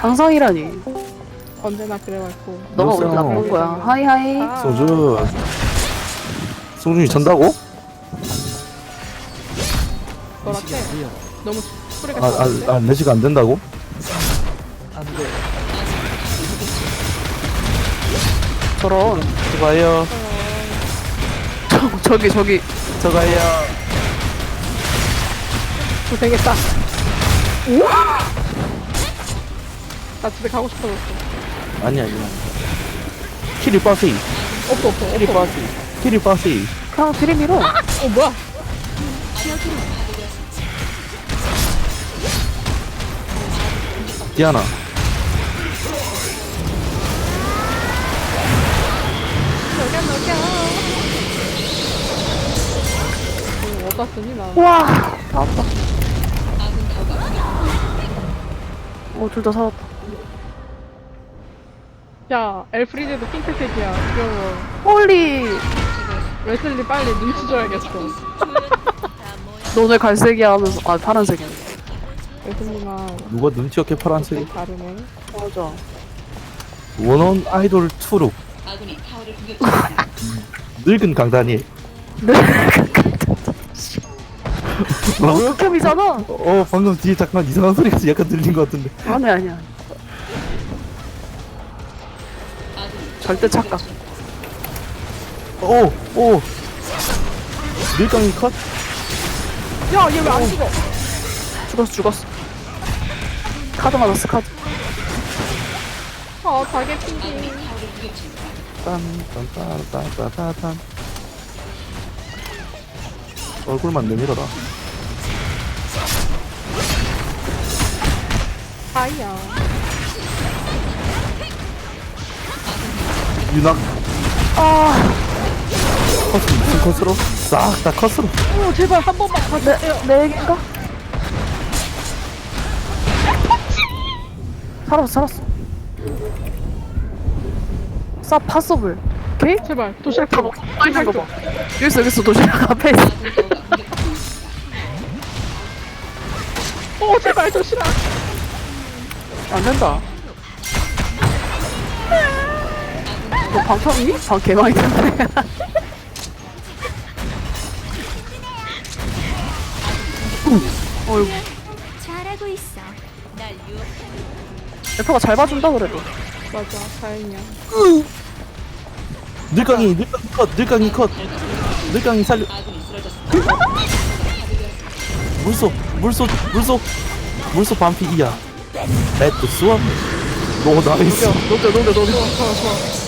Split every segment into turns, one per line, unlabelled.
상상이라니.
언제나 그래왔고
너가 우리? 나쁜 거야. 하이 하이.
아,
송준 송준이 전다고?
너라떼 너무 소리가
아? 아, 아 레시가 안 된다고?
저런.
저가요
저, 저기 저기.
저가요
고생했다 나 집에 가고 싶어졌어.
아니야 이거. 키리 빠세이.
없어 없어
키리
없어.
빠세이. 키리 빠세이.
그냥 드림이로.
어 뭐야?
디아나.
녹여 녹여 어, 어디다 쓰니 나?
와. 나왔다. 어, 둘 다 살았다.
야 엘프리데도 핑크색이야 귀여워
홀리.
웨슬리 빨리 눈치 줘야겠어
너 오늘 갈색이야 하면서 아 파란색이야.
웨슬리만
누가 눈치 없게 파란색
다르네
맞아.
원원 아이돌 투룩 늙은 강다니
네.
뭐라고요?
캠이잖아.
어 방금 뒤에 잠깐 이상한 소리가 약간 들린 것 같은데
아니 아니야. 절대 착각.
오 오 밀강이 컷?
야 얘 왜 안 죽어
죽었어 죽었어. 카드 맞았어 카드.
어 가게 핑king
딴딴딴딴딴딴 얼굴만 내밀어라
아이야
유낙
아.
컷은 무슨 컷으로? 싹 다 컷으로
오 제발 한 번만 봐주세요
내 얘기인가? 살았어 살았어. 싸 파서블. 오케이?
제발 도시락 타고
아 있는 거 봐. 여기 있어 여기 있어 도시락 앞에 있어.
오 제발 도시락
안 된다. 방청이? 방 개망이 됐네. 어이구.
잘하고 있어. 날 유혹.
에퍼가 잘 봐준다 그래도.
맞아 다행이야
늙강이 늙강이 컷 늙강이 컷 늙강이 살려 물소 물소 물소 물소 반피기야 레드 수업 너 나이스
녹여 녹여 녹여.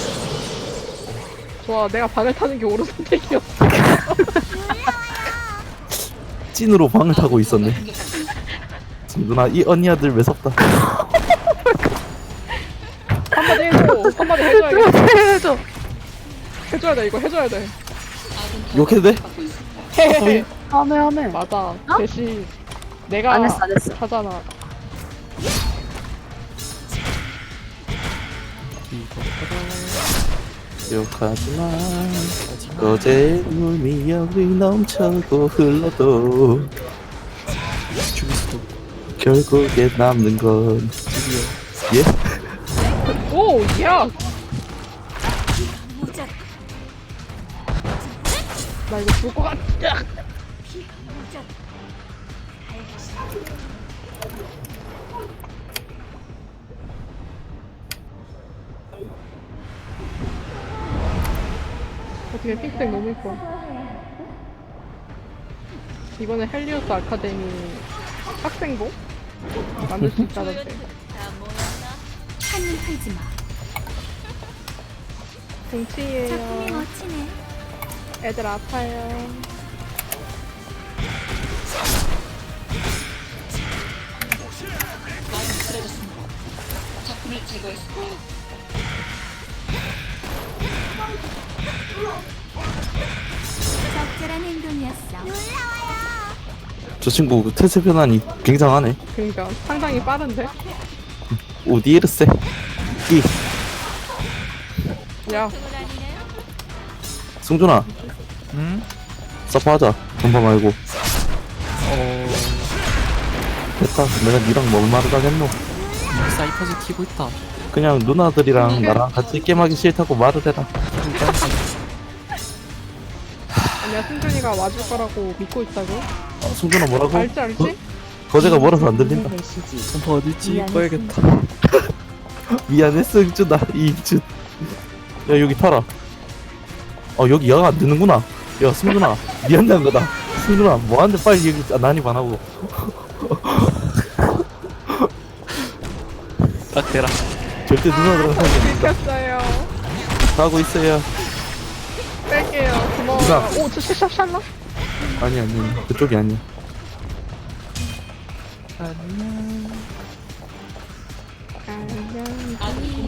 좋아 내가 방을 타는 게 옳은 선택이었어
찐으로 방을 타고 있었네. 누나 이 언니 아들 매섭다?
한마디 해줘. 한마디 해줘야겠어
해줘.
해줘야 돼 이거 해줘야 돼.
욕해도 돼?
헤헤헤
하네 하네.
맞아. 대신 내가
안 했어, 안 했어.
하잖아
욕하지마. 어제 물미역이 넘쳐고 흘러도 결국에 남는 건 예?
오 야! 나 이거 죽을 것 같아 어떻게 핑크색 너무 이뻐. 이번에 헬리오스 아카데미 학생복 만들 수 있다던데.
한눈 팔지 마. 작품이
동치예요.
멋지네.
애들 아파요
적절한 행동이었어. 놀라워요.
저 친구 그 태세 변환이 굉장하네.
그러니까 상당히 빠른데?
오디에르세 이.
야.
승준아.
응?
서퍼하자. 전파 말고.
어...
됐다. 내가 니랑 뭔 말을 하겠노?
사이퍼즈 키고 있다.
그냥 누나들이랑 나랑 같이 게임하기 싫다고 말을 해라.
아니야 승준이가 와줄 거라고 믿고 있다고.
어, 승준아 뭐라고?
알지 알지?
거제가 멀어서 안 들린다.
점퍼 어디지? 꺼야겠다.
미안해 승준아. 이준. 야 여기 타라 어 여기 영안 되는구나. 야 승준아. 미안한 거다. 승준아 뭐하는데 빨리 여기 아, 난입 안 하고
딱 대라.
절대 안 된다
켰어요.
하고 있어요
뺄게요. 고마워요.
누나.
오, 저 샤, 샬라?
아니 아니 그쪽이 아니야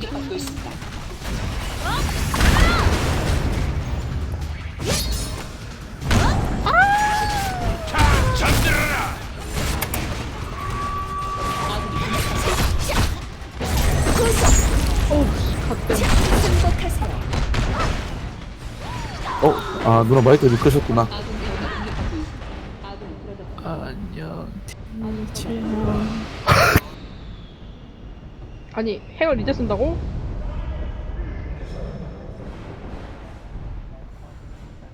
행복하세
어? 아 누나 마이크 끄셨구나
안녕.
아니, 행을 이제 쓴다고?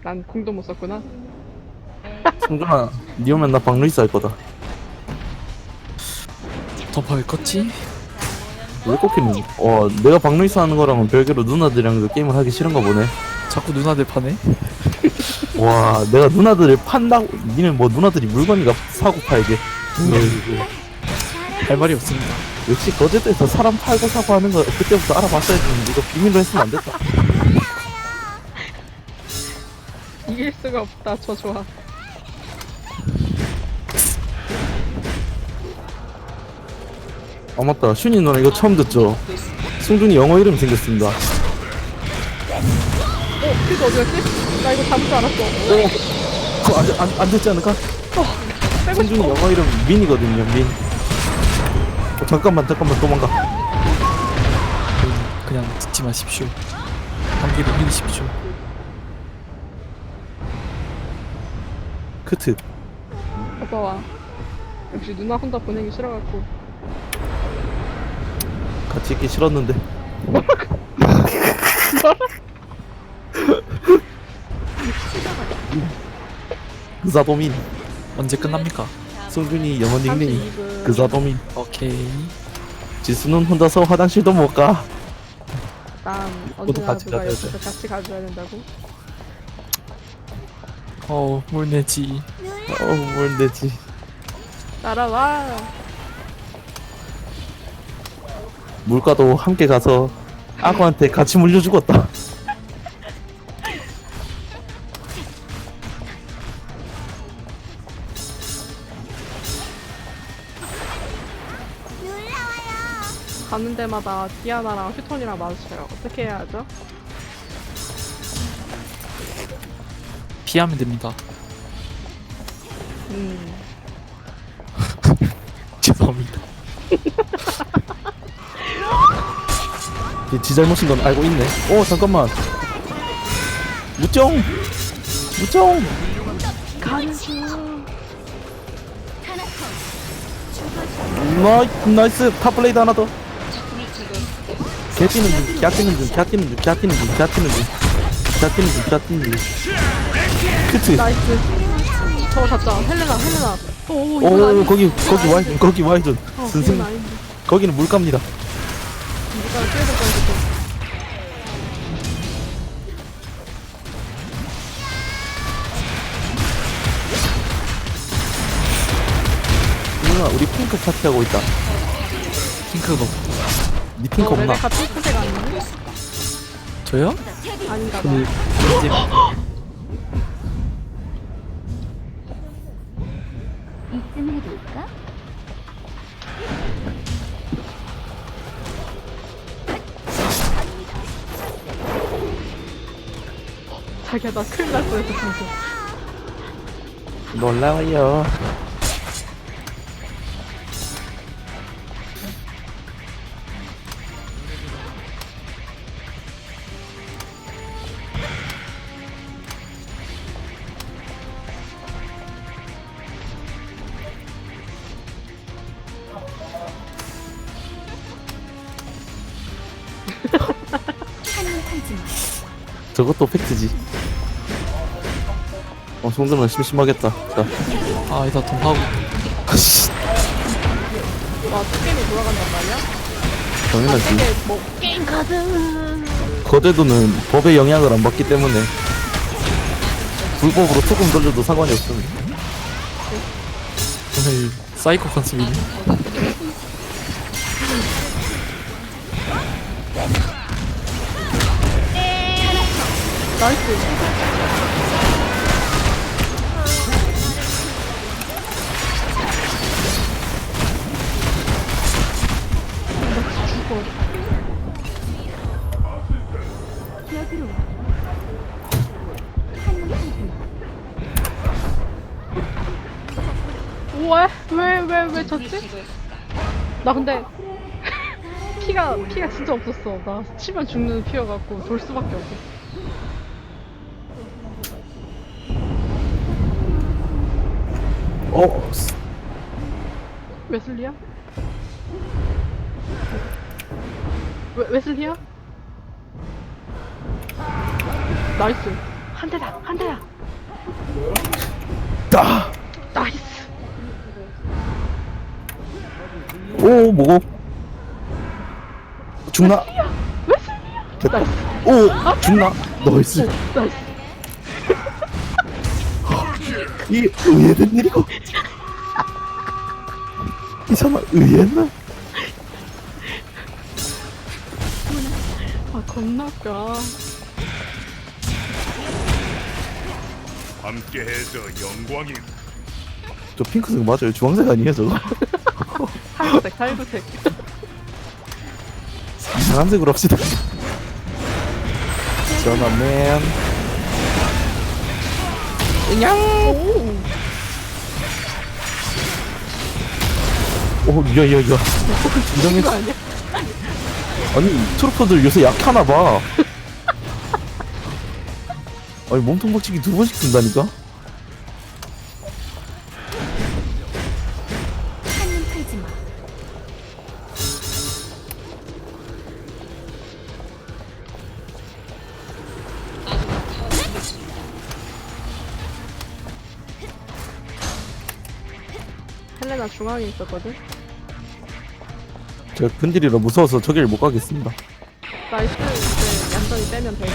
난 궁도 못 썼구나.
승준아 니 오면 나 박루이스 할 거다
왜 껐지?
왜 꼽히는 어 내가 박루이스 하는 거랑은 별개로 누나들이랑 그 게임을 하기 싫은가 보네
자꾸 누나들 파네?
와 내가 누나들을 판다고 니는 뭐 누나들이 물건이가 사고 팔게
할 말이 없습니다.
역시 거제도에서 사람 팔고 사고 하는 거 그때부터 알아봤어야지 이거 비밀로 했으면 안 됐다
이길 수가 없다. 저 좋아.
아 맞다 슈니 누나 이거 처음 듣죠 승준이 영어 이름 생겼습니다
어, 퀴즈 어디 갔지? 나 이거 잡을 줄 알았어.
그거 안, 안, 안 됐지 않을까?
빼고
승준이
싶어.
영어 이름 민이거든요 민 어, 잠깐만 잠깐만 도망가
그냥 듣지 마십시오. 감기를 믿으십시오.
크트
오빠 와. 역시 누나 혼자 보내기 싫어갖고.
같이 있기 싫었는데 그사도민
언제 끝납니까?
승준이 영어 닉네임
32분.
그사도민
오케이.
지수는 혼자서 화장실도 못 가
난
모두
언제나
같이
누가
가져야
옆에서 같이 가줘야 된다고.
어, 뭘 내지.
어우 뭘 내지
따라와.
물가도 함께 가서 악어한테 같이 물려 죽었다
가는 데마다 디아나랑 휴톤이랑 마주쳐요. 어떻게 해야 하죠?
피하면 됩니다.
음.
죄송합니다.
이지 잘못인 건 알고 있네 어 잠깐만 무정 무정. 나이, 나이스 탑블레이드 하나 더 개뛰는 중 개뛰는 중 개뛰는 중 개뛰는 중 개뛰는 중 개뛰는 중 개뛰는 중 그치
나이스. 저거 잡자. 헬레나, 헬레나. 오, 오,
오
이건 아닌데.
거기 거기 와이전 거기 와이전
어,
선생. 거기는 물갑니다
뛰어
핑크 파티하고 있다
핑크가
없니 핑크
어,
없나?
레베카 핑크색 아니니?
저요?
아닌가 봐.
그,
이쯤 해둘까?
자기야, 나 큰일 날 뻔했어, 방금.
놀라워요 저것도 팩트지. 어, 송준아 심심하겠다. 자,
아 이다 돈 하고
아씨,
와 게임이 돌아간단 말이야?
당연하지.
이게 뭐 게임 카드
거제도는 법의 영향을 안 받기 때문에 불법으로 조금 돌려도 상관이 없습니다.
오늘 사이코 컨셉이네
나이스
여기로 와.
우와 왜왜 왜 졌지? 나 근데 피가 피가 진짜 없었어 나 치면 죽는 피여갖고 돌 수밖에 없었어
어, 스-
웨슬리야? 웨, 웨슬리야? 나이스 한 대다 한 대다
따!
나이스
오, 뭐고? 죽나?
웨슬리야
됐다.
나이스
오, 죽나? 나이스.
나이스
이 의외된 일이고. 이 사람 의외나?
아 겁나 웃겨
함께해서 영광이
저 핑크색 맞아요. 주황색 아니에요, 저거?
살구색 살구색
이상한 색으로 합시다. 전화맨. 오, 야, 야, 야. 이정현
이거 아니야?
아니 트루퍼들 요새 약하나 봐. 아니 몸통 박치기 두 번씩 든다니까?
중앙에 있었거든?
제가 근딜이라 무서워서 저기를 못 가겠습니다.
나이스. 이제 얌전히 빼면 돼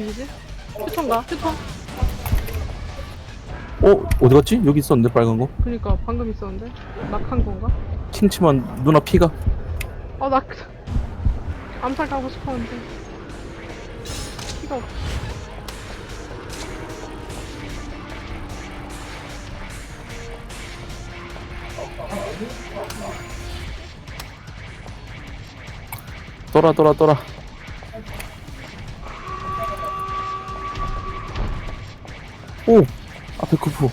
킬이지? 휴턴가? 휴턴?
어 어디 갔지? 여기 있었는데 빨간 거.
그니까 방금 있었는데? 낙한 건가?
킹치만 누나 피가.
어, 나 그- 암살 가고 싶었는데 피가 없
돌아 돌아 돌아. 오! 앞에 쿠프.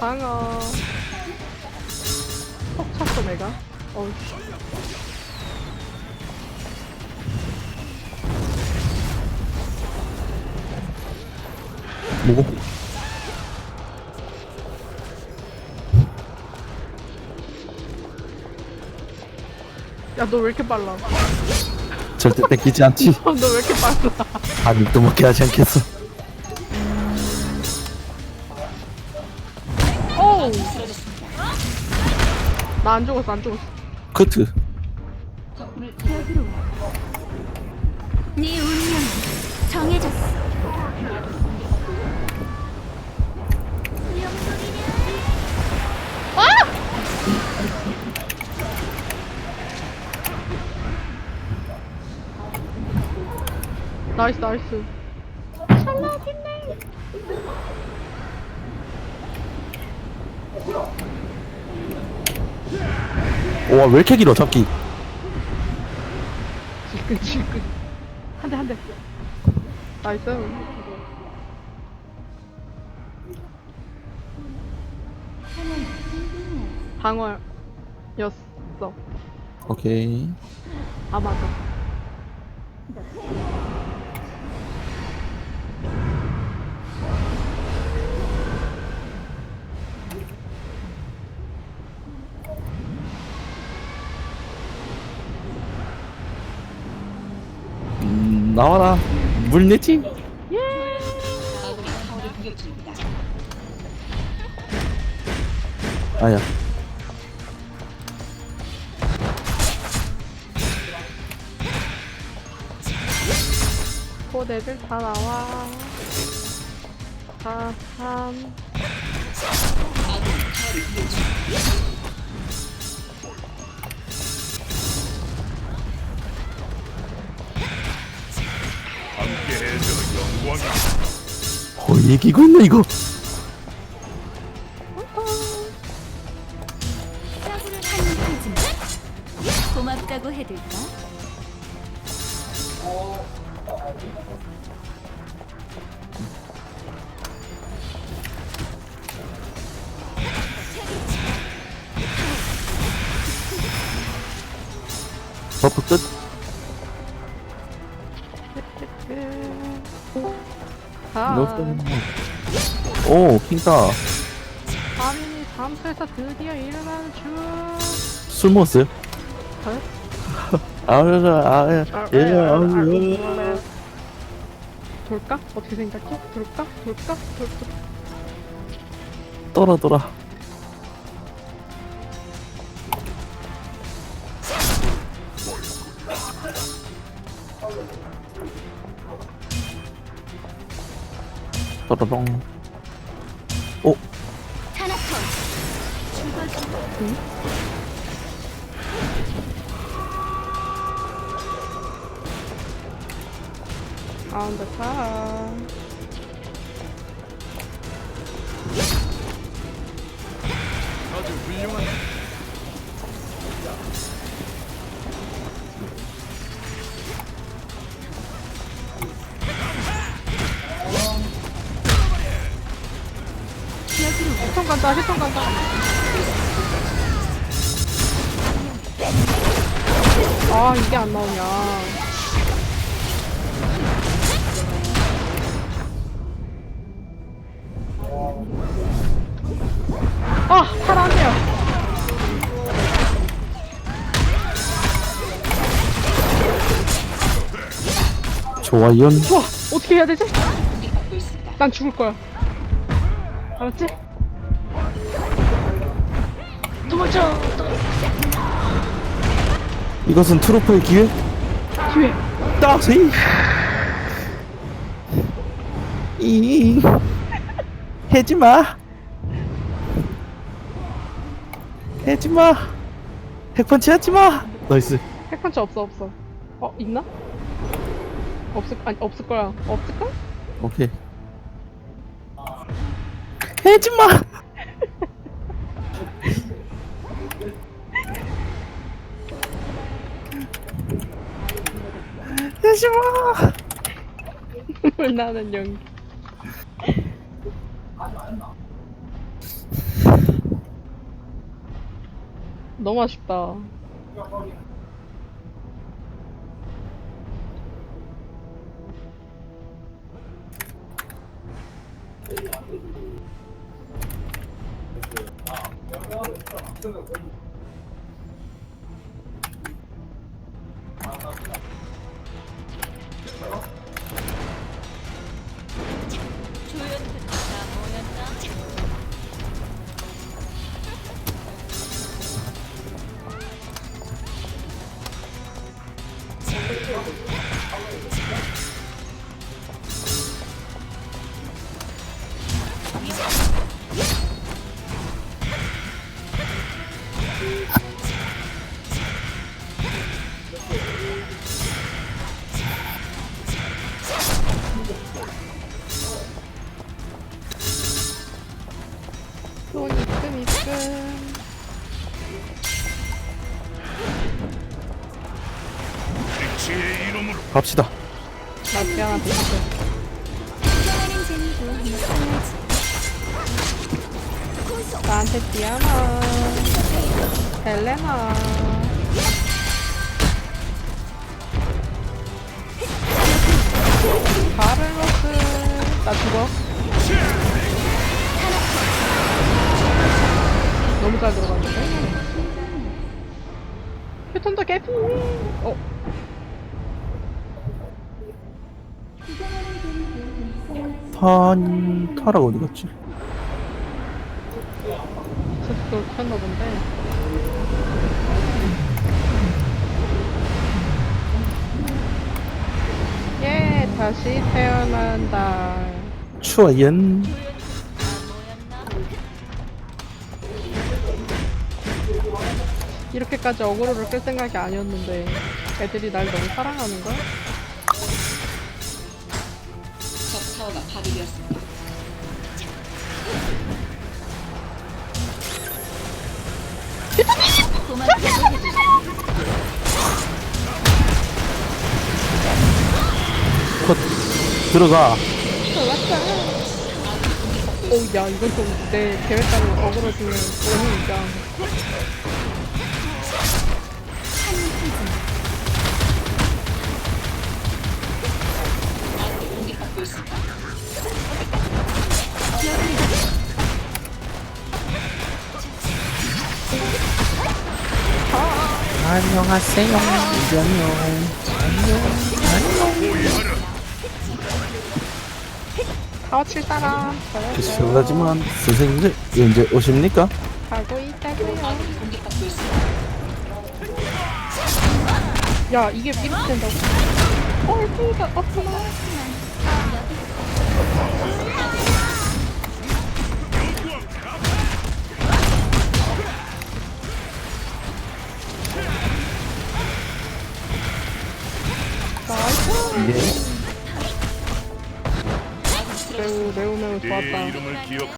방어. 톡 쳤어 내가. 어우
뭐고?
야 너 왜 이렇게 빨라
절대 뺏기지 않지.
너 왜 이렇게 빨라
아니 또 먹게 하지 않겠어.
오우 나 안 죽었어 안 죽었어
커트.
네 운명은 정해졌어.
나이스 나이스.
와왜 이렇게 길어 잡기
질끈 질끈. 한대 한 대. 나이스. 방어였어.
오케이.
아마도.
음, 나와라. 물 내지? 아야
애들 다 나와. 다, 삼.
어 이기고 있네 이거 오 킹따
밤이 잠수에서 드디어 일어나는 중.
술 먹었어요?
어?
아유라 아유 예 아유
돌까? 어떻게 생각해? 돌까? 돌까? 돌까?
떠라 떠라 떠라롱
죽어줘.
아, 근데 다. 휴통 간다, 휴통 간다. 아, 이게 안 나오냐. 아, 사랑해요.
좋아요
좋아. 어떻게 해야 되지? 난 죽을 거야. 알았지? 도망쳐.
이것은 트로프의 기회
뒤에.
따세이 이 해지마 해지마 핵펀치 하지마 나이스
핵펀치 없어 없어. 어 있나? 없을 아니 없을 거야. 없을 걸?
오케이 해지마 해지마
눈물 나는 연기. 너무 아쉽다. Thank you.
갑시다.
나 디아나 드시죠
구경하는 재미도 이상하지.
나한테 디아나 헬레나. 바르로스 나 죽어. 너무 잘 들어갔는데? 휴톤도 개피
탄 타라가 어디 갔지?
스스로 켰나 본데 예 다시 태어난다
추워연
이렇게까지 어그로를 끌 생각이 아니었는데 애들이 날 너무 사랑하는 걸?
해줄까?
컷. 들어가.
오 야 이건 좀 내 계획과는 어그러지면 너무 인정
안녕하세요. 안녕
타워칠 사람 저였어요
실례지만 선생님들 언제 오십니까?
가고 있다고요. 야 이게 이렇게 된다고? 얼굴가 아프나 매우 매우 매우 좋았다